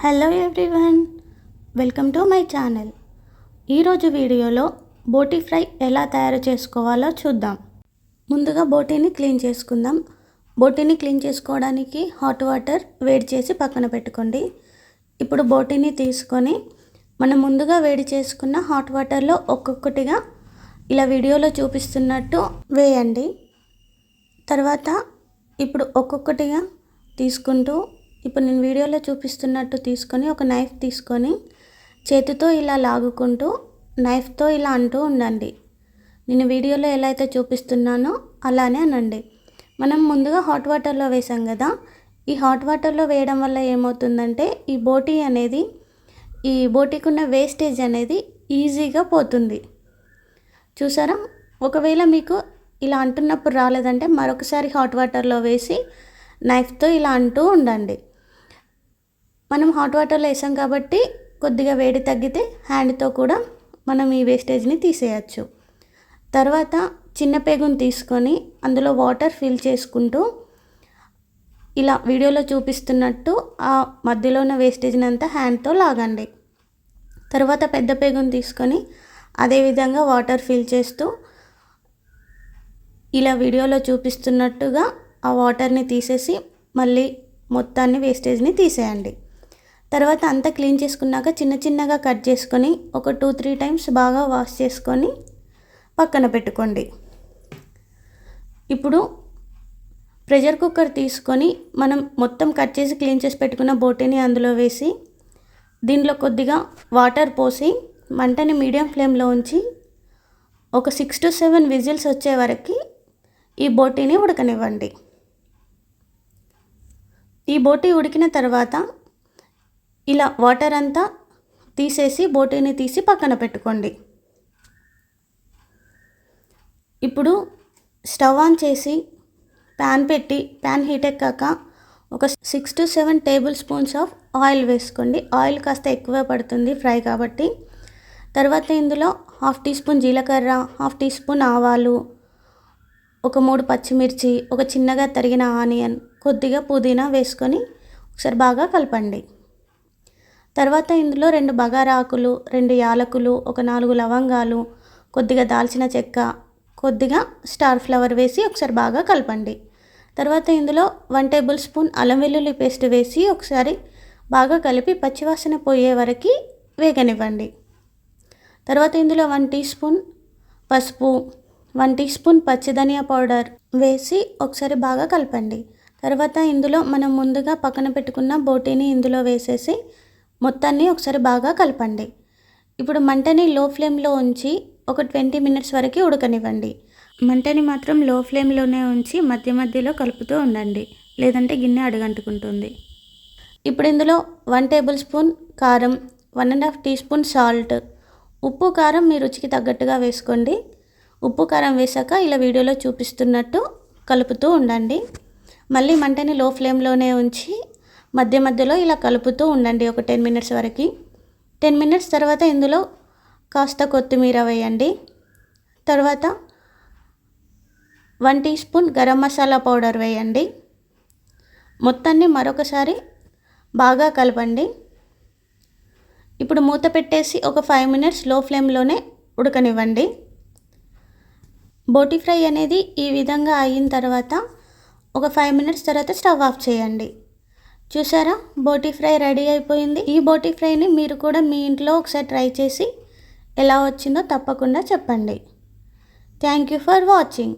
Hello everyone welcome to my channel ఈరోజు వీడియోలో బోటీ fry ఎలా తయారు చేసుకోవాలో చూద్దాం. ముందుగా బోటీని క్లీన్ చేసుకుందాం. బోటీని క్లీన్ చేసుకోవడానికి హాట్ వాటర్ వేడి చేసి పక్కన పెట్టుకోండి. ఇప్పుడు బోటీని తీసుకొని మనం ముందుగా వేడి చేసుకున్న హాట్ వాటర్లో ఒక్కొక్కటిగా ఇలా వీడియోలో చూపిస్తున్నట్టు వేయండి. తర్వాత ఇప్పుడు ఒక్కొక్కటిగా తీసుకుంటూ ఇప్పుడు నేను వీడియోలో చూపిస్తున్నట్టు తీసుకొని ఒక నైఫ్ తీసుకొని చేతితో ఇలా లాగుకుంటూ నైఫ్తో ఇలా అంటూ ఉండండి. నేను వీడియోలో ఎలా అయితే చూపిస్తున్నానో అలానే అనండి. మనం ముందుగా హాట్ వాటర్లో వేసాం కదా ఈ హాట్ వాటర్లో వేయడం వల్ల ఏమవుతుందంటే ఈ బోటీ అనేది ఈ బోటీకి ఉన్న వేస్టేజ్ అనేది ఈజీగా పోతుంది. చూసారా? ఒకవేళ మీకు ఇలా అంటున్నప్పుడు రాలేదంటే మరొకసారి హాట్ వాటర్లో వేసి నైఫ్తో ఇలా అంటూ ఉండండి. మనం హాట్ వాటర్లో వేసాం కాబట్టి కొద్దిగా వేడి తగ్గితే హ్యాండ్తో కూడా మనం ఈ వేస్టేజ్ని తీసేయచ్చు. తర్వాత చిన్న పేగును తీసుకొని అందులో వాటర్ ఫిల్ చేసుకుంటూ ఇలా వీడియోలో చూపిస్తున్నట్టు ఆ మధ్యలో ఉన్న వేస్టేజ్ని అంతా హ్యాండ్తో లాగండి. తర్వాత పెద్ద పేగును తీసుకొని అదేవిధంగా వాటర్ ఫిల్ చేస్తూ ఇలా వీడియోలో చూపిస్తున్నట్టుగా ఆ వాటర్ని తీసేసి మళ్ళీ మొత్తాన్ని వేస్టేజ్ని తీసేయండి. తర్వాత అంతా క్లీన్ చేసుకున్నాక చిన్న చిన్నగా కట్ చేసుకొని ఒక టూ త్రీ టైమ్స్ బాగా వాష్ చేసుకొని పక్కన పెట్టుకోండి. ఇప్పుడు ప్రెషర్ కుక్కర్ తీసుకొని మనం మొత్తం కట్ చేసి క్లీన్ చేసి పెట్టుకున్న బోటీని అందులో వేసి దీనిలో కొద్దిగా వాటర్ పోసి మంటని మీడియం ఫ్లేమ్లో ఉంచి ఒక సిక్స్ టు సెవెన్ విజిల్స్ వచ్చే వరకు ఈ బోటీని ఉడకనివ్వండి. ఈ బోటీ ఉడికిన తర్వాత ఇలా వాటర్ అంతా తీసేసి బోటీని తీసి పక్కన పెట్టుకోండి. ఇప్పుడు స్టవ్ ఆన్ చేసి ప్యాన్ పెట్టి ప్యాన్ హీట్ ఎక్కాక ఒక six to seven tablespoons of oil వేసుకోండి. ఆయిల్ కాస్త ఎక్కువ పడుతుంది ఫ్రై కాబట్టి. తర్వాత ఇందులో హాఫ్ టీ స్పూన్ జీలకర్ర హాఫ్ టీ స్పూన్ ఆవాలు ఒక మూడు పచ్చిమిర్చి ఒక చిన్నగా తరిగిన ఆనియన్ కొద్దిగా పుదీనా వేసుకొని ఒకసారి బాగా కలపండి. తర్వాత ఇందులో రెండు బగారా ఆకులు రెండు యాలకులు ఒక నాలుగు లవంగాలు కొద్దిగా దాల్చిన చెక్క కొద్దిగా స్టార్ ఫ్లవర్ వేసి ఒకసారి బాగా కలపండి. తర్వాత ఇందులో వన్ టేబుల్ స్పూన్ అల్లం వెల్లుల్లి పేస్ట్ వేసి ఒకసారి బాగా కలిపి పచ్చివాసన పోయే వరకు వేగనివ్వండి. తర్వాత ఇందులో వన్ టీ స్పూన్ పసుపు వన్ టీ స్పూన్ పచ్చిధనియా పౌడర్ వేసి ఒకసారి బాగా కలపండి. తర్వాత ఇందులో మనం ముందుగా పక్కన పెట్టుకున్న బోటీని ఇందులో వేసేసి మొత్తాన్ని ఒకసారి బాగా కలపండి. ఇప్పుడు మంటని లో ఫ్లేమ్లో ఉంచి ఒక ట్వంటీ మినిట్స్ వరకు ఉడకనివ్వండి. మంటని మాత్రం లో ఫ్లేమ్లోనే ఉంచి మధ్య మధ్యలో కలుపుతూ ఉండండి లేదంటే గిన్నె అడుగంటుకుంటుంది. ఇప్పుడు ఇందులో వన్ టేబుల్ స్పూన్ కారం one and half teaspoon salt. ఉప్పు కారం మీ రుచికి తగ్గట్టుగా వేసుకోండి. ఉప్పు కారం వేసాక ఇలా వీడియోలో చూపిస్తున్నట్టు కలుపుతూ ఉండండి. మళ్ళీ మంటని లో ఫ్లేమ్లోనే ఉంచి మధ్య మధ్యలో ఇలా కలుపుతూ ఉండండి ఒక టెన్ మినిట్స్ వరకు. టెన్ మినిట్స్ తర్వాత ఇందులో కాస్త కొత్తిమీర వేయండి. తర్వాత one teaspoon garam masala powder వేయండి. మొత్తాన్ని మరొకసారి బాగా కలపండి. ఇప్పుడు మూత పెట్టేసి ఒక ఫైవ్ మినిట్స్లో ఫ్లేమ్లోనే ఉడకనివ్వండి. బోటి ఫ్రై అనేది ఈ విధంగా అయిన తర్వాత ఒక ఫైవ్ మినిట్స్ తర్వాత స్టవ్ ఆఫ్ చేయండి. చూసారా? బోటీ ఫ్రై రెడీ అయిపోయింది. ఈ బోటీ ఫ్రైని మీరు కూడా మీ ఇంట్లో ఒకసారి ట్రై చేసి ఎలా వచ్చిందో తప్పకుండా చెప్పండి. Thank you for watching.